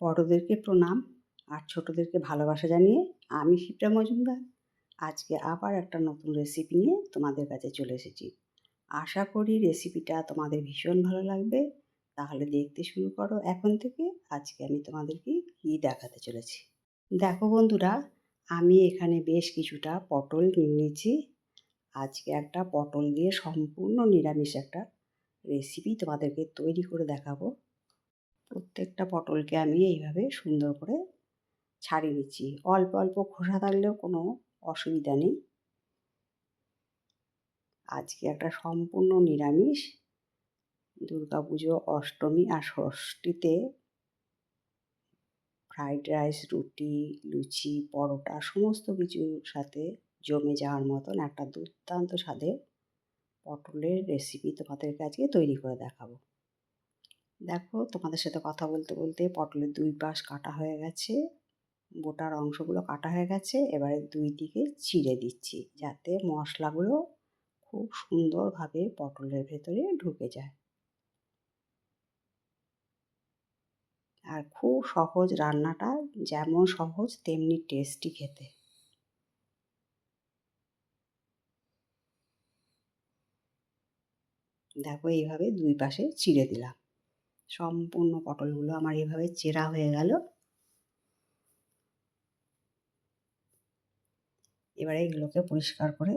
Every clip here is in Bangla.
বড়োদেরকে প্রণাম আর ছোটোদেরকে ভালোবাসা জানিয়ে আমি শিপ্রা মজুমদার। আজকে আবার একটা নতুন রেসিপি নিয়ে তোমাদের কাছে চলে এসেছি। আশা করি রেসিপিটা তোমাদের ভীষণ ভালো লাগবে। তাহলে দেখতে শুরু করো এখন থেকে। আজকে আমি তোমাদেরকে কী দেখাতে চলেছি। দেখো বন্ধুরা, আমি এখানে বেশ কিছুটা পটল নিয়ে নিয়েছি। আজকে একটা পটল দিয়ে সম্পূর্ণ নিরামিষ একটা রেসিপি তোমাদেরকে তৈরি করে দেখাবো। প্রত্যেকটা পটলকে আমি এইভাবে সুন্দর করে ছাড়িয়ে নিচ্ছি। অল্প অল্প খোসা থাকলেও কোনো অসুবিধা নেই। আজকে একটা সম্পূর্ণ নিরামিষ। দুর্গা পুজো, অষ্টমী আর ষষ্ঠীতে ফ্রাইড রাইস, রুটি, লুচি, পরোটা সমস্ত কিছুর সাথে জমে যাওয়ার মতন একটা দুর্দান্ত স্বাদের পটলের রেসিপি তোমাদেরকে আজকে তৈরি করে দেখাবো। দেখো তোমাদের সাথে কথা বলতে বলতে পটলের দুই পাশ কাটা হয়ে গেছে। বোটার অংশগুলো কাটা হয়ে গেছে। এবারে দুই দিকে চিড়ে দিচ্ছি যাতে মশলাগুলো খুব সুন্দরভাবে পটলের ভেতরে ঢুকে যায়। আর খুব সহজ রান্নাটা, যেমন সহজ তেমনি টেস্টি খেতে। দেখো এইভাবে দুই পাশে চিড়ে দিলাম। সম্পূর্ণ পটলগুলো আমার এভাবে চেরা হয়ে গেল। এবারে এগুলোকে পরিষ্কার করে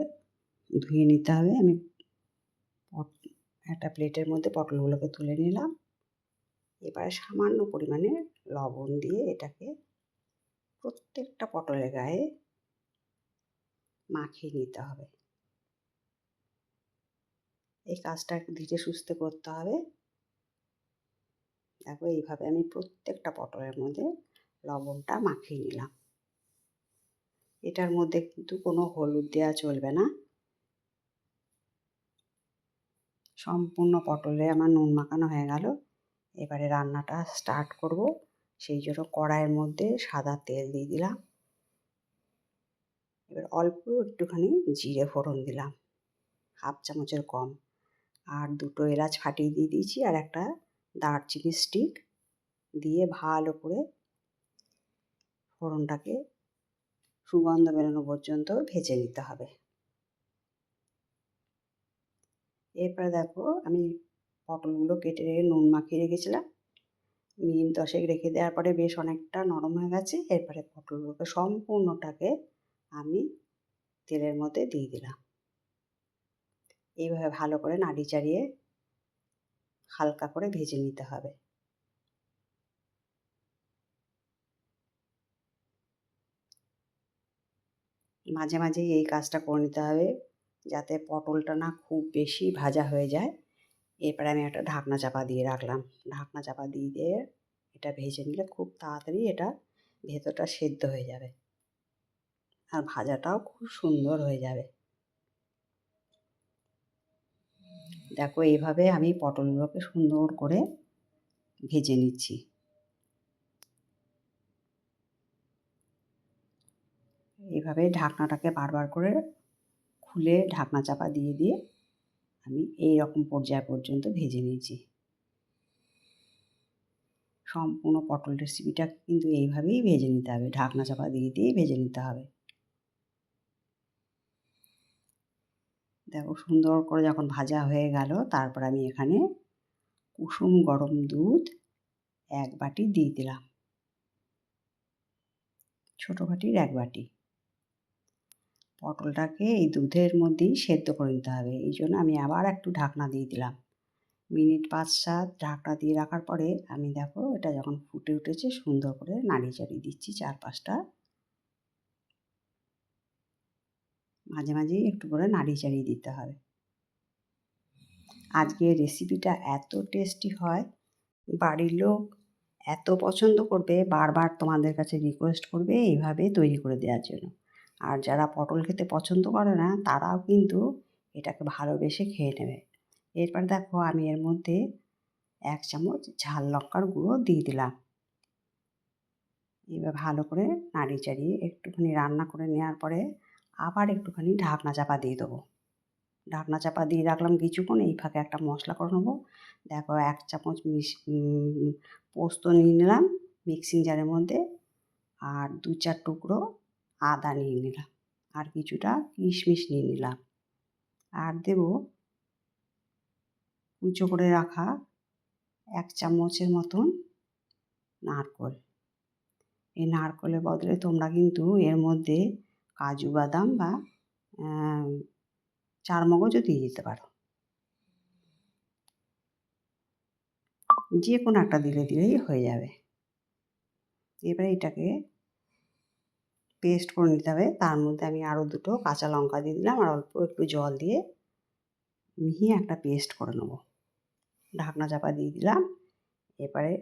ধুয়ে নিতে হবে। আমি একটা প্লেটের মধ্যে পটলগুলোকে তুলে নিলাম। এবারে সামান্য পরিমাণে লবণ দিয়ে এটাকে প্রত্যেকটা পটলের গায়ে মাখিয়ে নিতে হবে। এই কাজটা ধীরে সুস্থে করতে হবে। দেখো, এইভাবে আমি প্রত্যেকটা পটলের মধ্যে লবণটা মাখিয়ে নিলাম। এটার মধ্যে কিন্তু কোনো হলুদ দেওয়া চলবে না। সম্পূর্ণ পটলে আমার নুন মাখানো হয়ে গেল। এবারে রান্নাটা স্টার্ট করব। সেই জন্য কড়াইয়ের মধ্যে সাদা তেল দিয়ে দিলাম। এবার অল্প একটুখানি জিরে ফোড়ন দিলাম, হাফ চামচের কম। আর দুটো এলাচ ফাটিয়ে দিয়ে দিয়েছি আর একটা দারচিনি স্টিক দিয়ে ভালো করে ফোড়নটাকে সুগন্ধ বেরোনো পর্যন্ত ভেজে নিতে হবে। এরপরে দেখো আমি পটলগুলো কেটে রেখে নুন মাখিয়ে রেখেছিলাম। মিনিট দশেক রেখে দেওয়ার পরে বেশ অনেকটা নরম হয়ে গেছে। এরপরে পটলগুলোকে সম্পূর্ণটাকে আমি তেলের মধ্যে দিয়ে দিলাম। এইভাবে ভালো করে নাড়ি চাড়িয়ে হালকা করে ভেজে নিতে হবে। মাঝে মাঝে এই কাজটা করে নিতে হবে যাতে পটলটা না খুব বেশি ভাজা হয়ে যায়। এরপরে আমি একটা ঢাকনা চাপা দিয়ে রাখলাম। ঢাকনা চাপা দিয়ে দিয়ে এটা ভেজে নিলে খুব তাড়াতাড়ি এটা ভেতরটা সেদ্ধ হয়ে যাবে। আর ভাজাটাও খুব সুন্দর হয়ে যাবে। দেখো, এইভাবে আমি পটলগুলোকে সুন্দর করে ভেজে নিচ্ছি। এইভাবে ঢাকনাটাকে বারবার করে খুলে ঢাকনা চাপা দিয়ে দিয়ে আমি এই রকম পর্যায় পর্যন্ত ভেজে নিয়েছি সম্পূর্ণ পটল রেসিপিটা কিন্তু এইভাবেই ভেজে নিতে হবে। ঢাকনা চাপা দিয়ে দিয়েই ভেজে নিতে হবে। দেখো সুন্দর করে যখন ভাজা হয়ে গেল, তারপর আমি এখানে কুসুম গরম দুধ এক বাটি দিয়ে দিলাম। ছোটো বাটির এক বাটি। পটলটাকে এই দুধের মধ্যেই সেদ্ধ করে নিতে হবে। এই জন্য আমি আবার একটু ঢাকনা দিয়ে দিলাম। মিনিট পাঁচ সাত ঢাকনা দিয়ে রাখার পরে আমি দেখো এটা যখন ফুটে উঠেছে সুন্দর করে নাড়িয়ে চাড়িয়ে দিচ্ছি চার মাঝে মাঝেই একটু করে নাড়িয়ে চাড়িয়ে দিতে হবে। আজকে রেসিপিটা এত টেস্টি হয়, বাড়ির লোক এত পছন্দ করবে, বারবার তোমাদের কাছে রিকোয়েস্ট করবে, এইভাবে তৈরি করে দেওয়ার জন্য। আর যারা পটল খেতে পছন্দ করে না, তারাও কিন্তু এটাকে ভালোবেসে খেয়ে নেবে। এরপর দেখো আমি এর মধ্যে এক চামচ ঝাল লঙ্কার গুঁড়ো দিয়ে দিলাম। এবার ভালো করে নাড়িয়ে চাড়িয়ে একটুখানি রান্না করে নেওয়ার পরে আবার একটুখানি ঢাকনা চাপা দিয়ে দেবো। ঢাকনা চাপা দিয়ে রাখলাম কিছুক্ষণ, এই ফাঁকে একটা মশলা করে নেব। দেখো এক চামচ মিশ পোস্ত নিয়ে নিলাম মিক্সিং জারের মধ্যে আর দু চার টুকরো আদা নিয়ে নিলাম আর কিছুটা কিশমিশ নিয়ে নিলাম। আর দেব কুচো করে রাখা এক চামচের মতন নারকোল। এই নারকোলের বদলে তোমরা কিন্তু এর মধ্যে কাজু বাদাম বা চারমগজও দিয়ে দিতে পারো। যে কোনো একটা দিলে দিলেই হয়ে যাবে। এবারে এটাকে পেস্ট করে নিতে হবে। তার মধ্যে আমি আরও দুটো কাঁচা লঙ্কা দিয়ে দিলাম আর অল্প একটু জল দিয়ে মিহি একটা পেস্ট করে নেব। ঢাকনা চাপা দিয়ে দিলাম। এবারে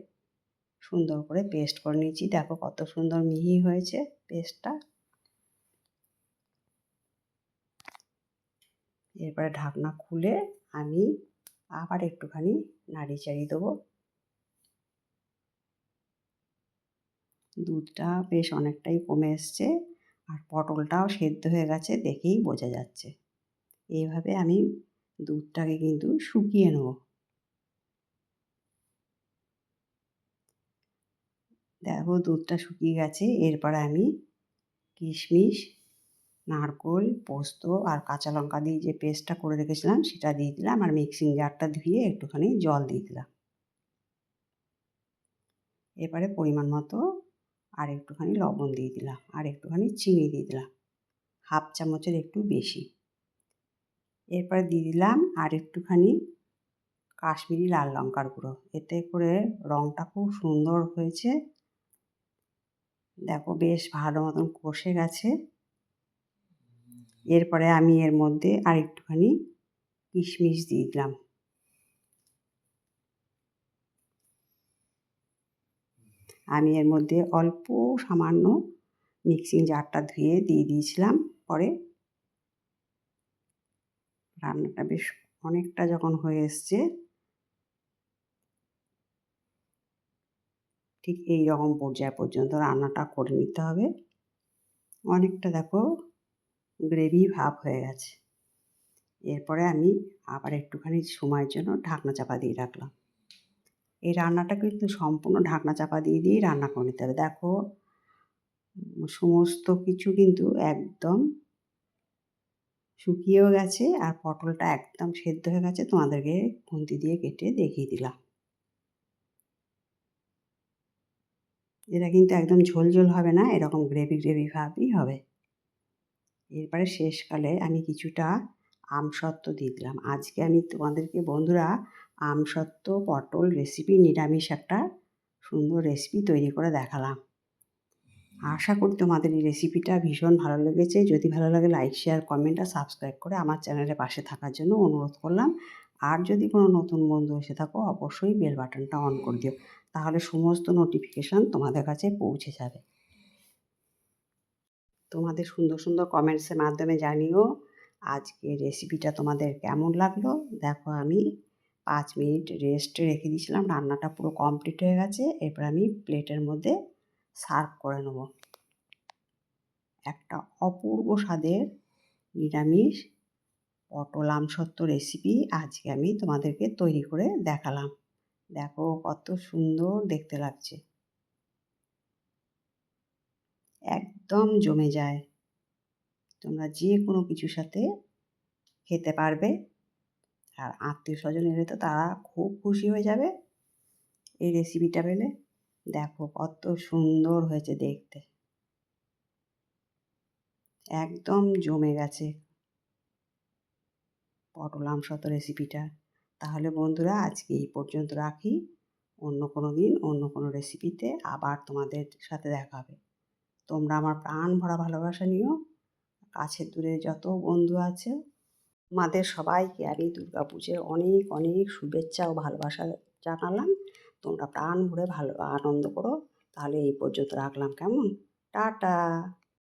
সুন্দর করে পেস্ট করে নিয়েছি। দেখো কত সুন্দর মিহি হয়েছে পেস্টটা এরপরে ঢাকনা খুলে আমি আবার একটুখানি নাড়ি চাড়িয়ে দেবো। দুধটা বেশ অনেকটাই কমে এসছে আর পটলটাও সেদ্ধ হয়ে গেছে দেখেই বোঝা যাচ্ছে। এইভাবে আমি দুধটাকে কিন্তু শুকিয়ে নেব। দেখো দুধটা শুকিয়ে গেছে, এরপরে আমি কিশমিশ নারকোল, পোস্ত আর কাঁচা লঙ্কা দিয়ে যে পেস্টটা করে রেখেছিলাম, সেটা দিয়ে দিলাম আর মিক্সিং জারটা ধুয়ে একটুখানি জল দিয়ে দিলাম। এবারে পরিমাণ মতো আর একটুখানি লবণ দিয়ে দিলাম আর একটুখানি চিনি দিয়ে দিলাম, হাফ চামচের একটু বেশি। এরপরে দিয়ে দিলাম আর একটুখানি কাশ্মীরি লাল লঙ্কার গুঁড়ো, এতে করে রঙটা খুব সুন্দর হয়েছে। দেখো বেশ ভালো মতন কষে গেছে। এরপরে আমি এর মধ্যে আর একটুখানি কিশমিশ দিয়ে দিলাম। আমি এর মধ্যে অল্প সামান্য মিক্সিং জারটা ধুয়ে দিয়ে দিয়েছিলাম। পরে রান্নাটা বেশ অনেকটা যখন হয়ে এসছে, ঠিক এই রকম পর্যায় পর্যন্ত রান্নাটা করে নিতে হবে। অনেকটা দেখো গ্রেভি ভাব হয়ে গেছে। এরপরে আমি আবার একটুখানি সময়ের জন্য ঢাকনা চাপা দিয়ে রাখলাম। এই রান্নাটা কিন্তু সম্পূর্ণ ঢাকনা চাপা দিয়ে দিয়েই রান্না করে নিতে হবে। দেখো, সমস্ত কিছু কিন্তু একদম শুকিয়েও গেছে আর পটলটা একদম সেদ্ধ হয়ে গেছে। তোমাদেরকে খুন্তি দিয়ে কেটে দেখিয়ে দিলাম। এটা কিন্তু একদম ঝোল ঝোল হবে না, এরকম গ্রেভি গ্রেভি ভাবই হবে। এরপরে শেষকালে আমি কিছুটা আমসত্ত্ব দিয়ে দিলাম। আজকে আমি তোমাদেরকে বন্ধুরা আমসত্ত্ব পটল রেসিপি নিরামিষ একটা সুন্দর রেসিপি তৈরি করে দেখালাম। আশা করি তোমাদের এই রেসিপিটা ভীষণ ভালো লেগেছে। যদি ভালো লাগে লাইক শেয়ার কমেন্ট আর সাবস্ক্রাইব করে আমার চ্যানেলের পাশে থাকার জন্য অনুরোধ করলাম। আর যদি কোনো নতুন বন্ধু এসে থাকো, অবশ্যই বেল বাটনটা অন করে দিও। তাহলে সমস্ত নোটিফিকেশান তোমাদের কাছে পৌঁছে যাবে। তোমাদের সুন্দর সুন্দর কমেন্টসের মাধ্যমে জানিও আজকে রেসিপিটা তোমাদের কেমন লাগল। দেখো আমি পাঁচ মিনিট রেস্টে রেখে দিয়েছিলাম, রান্নাটা পুরো কমপ্লিট হয়ে গেছে। এরপর আমি প্লেটের মধ্যে সার্ভ করে নেব। একটা অপূর্ব স্বাদের নিরামিষ পটল আমসত্ত্ব রেসিপি আজকে আমি তোমাদেরকে তৈরি করে দেখালাম। দেখো কত সুন্দর দেখতে লাগছে। একদম জমে যায়। তোমরা যে কোনো কিছুর সাথে খেতে পারবে। আর আত্মীয় স্বজন এলে তো তারা খুব খুশি হয়ে যাবে এই রেসিপিটা পেলে। দেখো কত সুন্দর হয়েছে দেখতে। একদম জমে গেছে। পটল আমসত রেসিপিটা তাহলে বন্ধুরা, আজকে এই পর্যন্ত রাখি। অন্য কোনো দিন অন্য কোনো রেসিপিতে আবার তোমাদের সাথে দেখা হবে। তোমরা আমার প্রাণ ভরা ভালোবাসা নিও। কাছে দূরে যত বন্ধু আছে, তোমাদের সবাইকে আমি দুর্গা পুজোর অনেক অনেক শুভেচ্ছা ও ভালোবাসা জানালাম। তোমরা প্রাণ ভরে ভালো, আনন্দ করো। তাহলে এই পর্যন্ত রাখলাম। কেমন? টাটা।